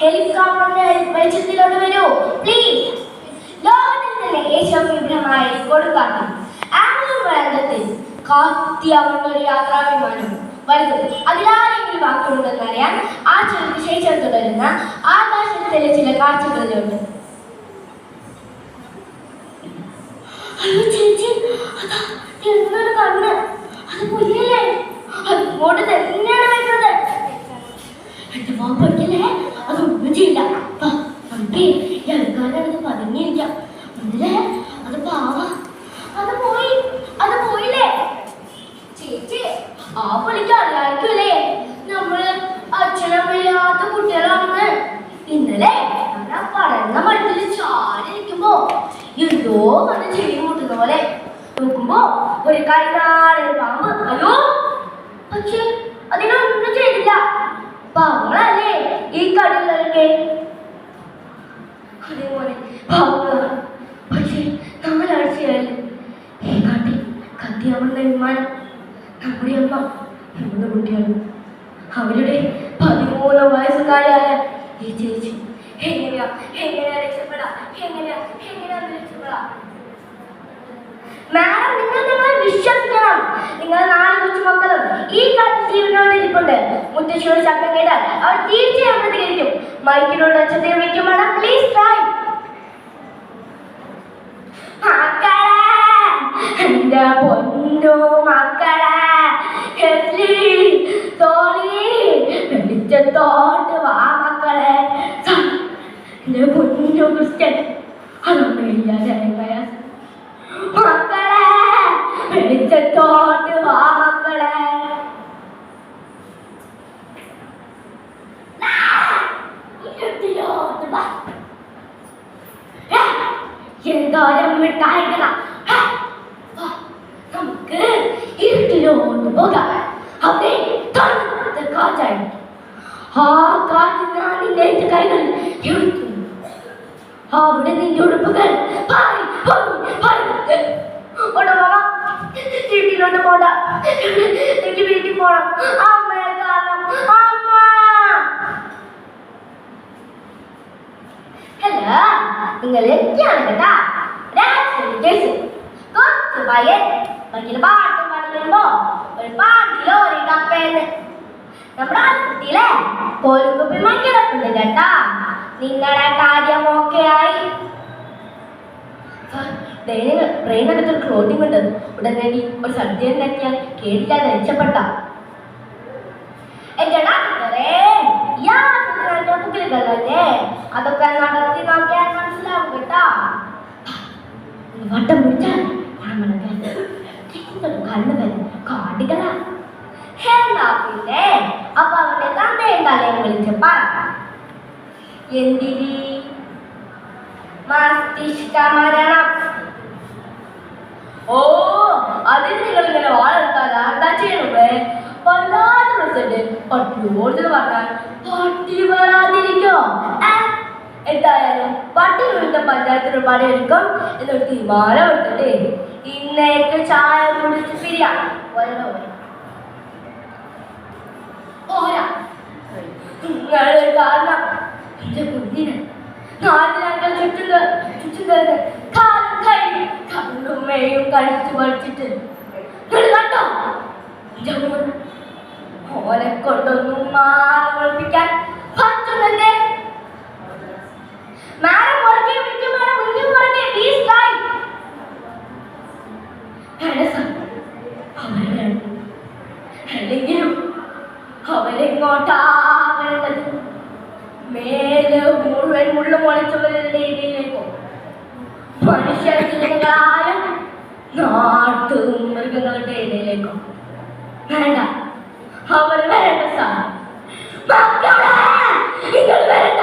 ഹെലികോപ്റ്ററിന്റെ വെളിച്ചത്തിലോട്ട് വരൂ. പ്ലീസ് ലോകത്തിൽ തന്നെ ഏറ്റവും വിഭ്രമായ കൊടുക്കാട്ടി ആംഗ്ലൂർ വേണ്ടത്തിൽ കാത്തിയാവുന്ന ഒരു യാത്രാ വിമാനം വരുന്നത് അതിലാരെങ്കിലും ബാക്കിയുണ്ടെന്നറിയാൻ ആ ചെറുക്ക് ശേഷം തുടരുന്ന ആകാശത്തിലെ ചില കാഴ്ചകളിലുണ്ട് അയ്യോ ചേച്ചി അതാ തിരുന്നൊരു കണ്ണ് അത് പുലിയല്ലേ? അത് ഇങ്ങോട്ട് തന്നെയാണ് വരുന്നത്. എന്റെ മോൻ വന്ന് ചെടി മുട്ടുന്ന പോലെ നോക്കുമ്പോ ഒരു കരിനാടൻ പാമ്പ്. അയ്യോ പക്ഷെ അതിനൊന്നും ചെയ്തില്ല. പാവങ്ങളല്ലേ ഈ കടലൊക്കെ അതേപോലെ പാവങ്ങളാണ് പക്ഷേ നമ്മൾ അടിച്ചാൽ ഈ കാട്ടി കത്തിയാവുന്ന വിമാനം നമ്മുടെ അമ്മ മൂന്ന് കുട്ടികളും അവരുടെ പതിമൂന്ന് വയസ്സുകാരായ ഈ ചേച്ചി എങ്ങനെയാ? എങ്ങനെയാ രക്ഷപ്പെടാ? എങ്ങനെയാ? എങ്ങനെയാ രക്ഷപ്പെടാ? മാഡം നിങ്ങൾ നിങ്ങളെ വിശ്വസിക്കണം. നിങ്ങൾ നാല് കൊച്ചുമക്കളും ഈ കാലത്ത് ജീവനോട് ഇരിപ്പുണ്ട്. മുത്തശ്ശിയുടെ ശബ്ദം കേട്ടാൽ അവർ തീർച്ചയായും പ്രതികരിക്കും മൈക്കിനോട് അച്ഛത്തെ വിളിക്കും മാഡം പ്ലീസ് ട്രൈ മക്കളെ എന്റെ പൊന്നു മക്കളെ വെളിച്ചത്തോട്ട് വാ മക്കളെ എന്റെ പൊന്നു ക്രിസ്ത്യൻ അതൊന്നുമില്ലാതെ പ്രയാസം മക്കളെ വെളിച്ചത്തോട്ട് വാ മക്കളെ എന്തോരം മിഠായികളാ നമുക്ക് ഇരുട്ടിലോട്ട് പോകാം അവിടെ കാറ്റായിരിക്കും ആ കാറ്റ് ഞാൻ നിന്റെ കൈകളിൽ എടുത്തു. അവിടെ നിന്റെ ഉടുപ്പുകൾ പാറി, പാറി, പാറി. ഓടാ മാമ. വീട്ടിലോട്ട് പോണ്ട എനിക്ക് വീട്ടിൽ പോണം അമ്മയെ കാണണം അമ്മ ഹലോ നിങ്ങൾ എനിക്കാണ് കേട്ടാ കേസ് കുറച്ച് പയ്യൻ ഭയങ്കര പാട്ടും പാടി വരുമ്പോ ഒരു പാട്ടിലോ ഒരു കപ്പേന്ന് നമ്മുടെ ആശുപത്രിയിലെ കോലുകുപ്പി മങ്ങിടപ്പുണ്ട് കേട്ടാ നിങ്ങളുടെ കാര്യം ഓക്കെ ആയി ട്രെയിനകത്ത് ഒരു ക്ലോട്ടിംഗ് ഉണ്ട് ഉടനടി ഒരു സദ്യ ഉണ്ടാക്കിയാൽ കേടില്ലാതെ രക്ഷപ്പെട്ട. അതൊക്കെ നടത്തി നോക്കിയാൽ മനസ്സിലാവും കേട്ടാ. വട്ടം പിടിച്ചാൽ എന്തിരി മസ്തിഷ്ക മരണം. ഓ അതിന് നിങ്ങൾ ഇങ്ങനെ വാഴെടുത്താൽ എന്താ ചെയ്യണേ വല്ലാത്ത പ്രസിഡന്റ് പട്ടിയോട് പറഞ്ഞാൽ പട്ടി വരാതിരിക്കോ? എന്തായാലും പട്ടി വിളിച്ച പഞ്ചായത്തിന് പണിയെടുക്കും എന്നൊരു തീരുമാനം എടുത്തിട്ട് ഇന്നേക്ക് ചായ കുടിച്ച് പിരിയാ. വരണോ പോരാ. നിങ്ങൾ കാരണം എന്റെ കുഞ്ഞിന്. നാട്ടിലാക്കൾ ചുറ്റുക ചുറ്റുന്നത് കാലും കൈ കണ്ണും മേയും കഴിച്ചു പഠിച്ചിട്ട് മോൻ ഓനെ കൊണ്ടൊന്നും മാറിപ്പിക്കാൻ പറ്റുന്നുണ്ട് മാഡം പുറകെ വിളിക്കും മാഡം മുന്നിൽ പുറകെ പ്ലീസ് ലൈൻ അവരെ അല്ലെങ്കിലും അവരെങ്ങോട്ടാ ഇടയിൽ മുഴുവൻ മുള്ള മുളച്ചവരുടെ ഇടയിലേക്കും മനുഷ്യജീവിതകാലം നാട്ടു മൃഗങ്ങളുടെ ഇടയിലേക്കും വേണ്ട അവർ വരണ്ട. സാർ നിങ്ങൾ വരണ്ട